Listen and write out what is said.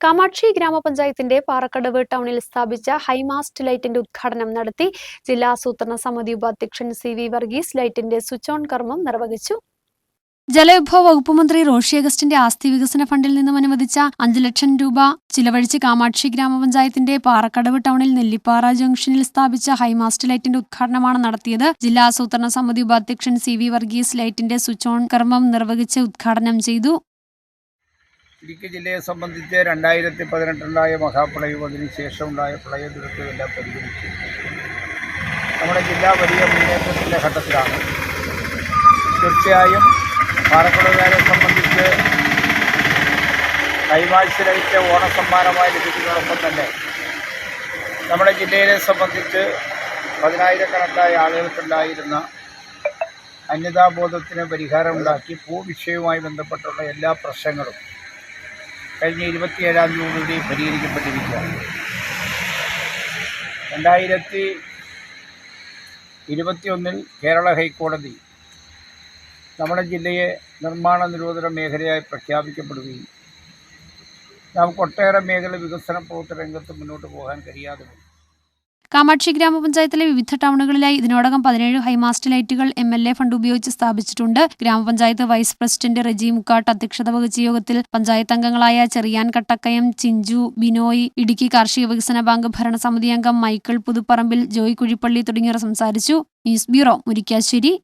കാമാക്ഷി ഗ്രാമപഞ്ചായത്തിന്റെ പാറക്കടവ് ടൗണിൽ സ്ഥാപിച്ച ഹൈമാസ്റ്റ് ലൈറ്റിന്റെ ഉദ്ഘാടനം നടത്തി ജില്ലാ ആസൂത്രണ സമിതി ഉപാധ്യക്ഷൻ സി വി വർഗീസ് ലൈറ്റിന്റെ സ്വിച്ച് ഓൺ കർമ്മം നിർവഹിച്ചു. ജലവിഭവ വകുപ്പ് മന്ത്രി റോഷി അഗസ്റ്റിന്റെ ആസ്തി വികസന ഫണ്ടിൽ നിന്നും അനുവദിച്ച അഞ്ചു ലക്ഷം രൂപ ചിലവഴിച്ച് കാമാക്ഷി ഗ്രാമപഞ്ചായത്തിന്റെ പാറക്കടവ് ടൗണിൽ നെല്ലിപ്പാറ ജംഗ്ഷനിൽ സ്ഥാപിച്ച ഹൈമാസ്റ്റ് ലൈറ്റിന്റെ ഉദ്ഘാടനമാണ് നടത്തിയത്. ജില്ലാ ആസൂത്രണ സമിതി ഉപാധ്യക്ഷൻ സി വി വർഗീസ് ലൈറ്റിന്റെ സ്വിച്ച് ഓൺ കർമ്മം നിർവഹിച്ച് ഉദ്ഘാടനം ചെയ്തു. ഇടുക്കി ജില്ലയെ സംബന്ധിച്ച് രണ്ടായിരത്തി പതിനെട്ടുണ്ടായ മഹാപ്രളയവും അതിനുശേഷം ഉണ്ടായ പ്രളയ ദുരന്തമെല്ലാം പരിഗണിച്ച്. നമ്മുടെ ജില്ല വലിയ മുന്നേറ്റത്തിന്റെ ഘട്ടത്തിലാണ്. തീർച്ചയായും പാലക്കാടുകാരെ സംബന്ധിച്ച് കൈവാഴ്ചയിലയച്ച ഓണസമ്മാനമായി ലഭിക്കുന്നതോടൊപ്പം തന്നെ നമ്മുടെ ജില്ലയെ സംബന്ധിച്ച് പതിനായിരക്കണക്കായ ആളുകൾക്കുണ്ടായിരുന്ന അന്യതാബോധത്തിന് പരിഹാരമുണ്ടാക്കി ഭൂവിഷയവുമായി ബന്ധപ്പെട്ടുള്ള എല്ലാ പ്രശ്നങ്ങളും കഴിഞ്ഞ ഇരുപത്തിയേഴാം തീയതി പരിഹരിക്കപ്പെട്ടിരിക്കുകയാണ് രണ്ടായിരത്തി ഇരുപത്തിയൊന്നിൽ കേരള ഹൈക്കോടതി നമ്മുടെ ജില്ലയെ നിർമ്മാണ നിരോധന മേഖലയായി പ്രഖ്യാപിക്കപ്പെടുകയും നമുക്ക് ഒട്ടേറെ മേഖല വികസന പ്രവർത്തന രംഗത്ത് മുന്നോട്ട് പോകാൻ കഴിയാതെ. കാമാക്ഷി ഗ്രാമപഞ്ചായത്തിലെ വിവിധ ടൗണുകളിലായി ഇതിനോടകം പതിനേഴ് ഹൈമാസ്റ്റ് ലൈറ്റുകൾ എം എൽ എ ഫണ്ട് ഉപയോഗിച്ച് സ്ഥാപിച്ചിട്ടുണ്ട്. ഗ്രാമപഞ്ചായത്ത് വൈസ് പ്രസിഡന്റ് റജി മുക്കാട്ട് അധ്യക്ഷത വഹിച്ച യോഗത്തിൽ പഞ്ചായത്ത് അംഗങ്ങളായ ചെറിയാൻ കട്ടക്കയം ചിഞ്ചു ബിനോയ് ഇടുക്കി കാർഷിക വികസന ബാങ്ക് ഭരണസമിതി അംഗം മൈക്കിൾ പുതുപ്പറമ്പിൽ ജോയ് കുഴിപ്പള്ളി തുടങ്ങിയവർ സംസാരിച്ചു. News bureau Murikkassery.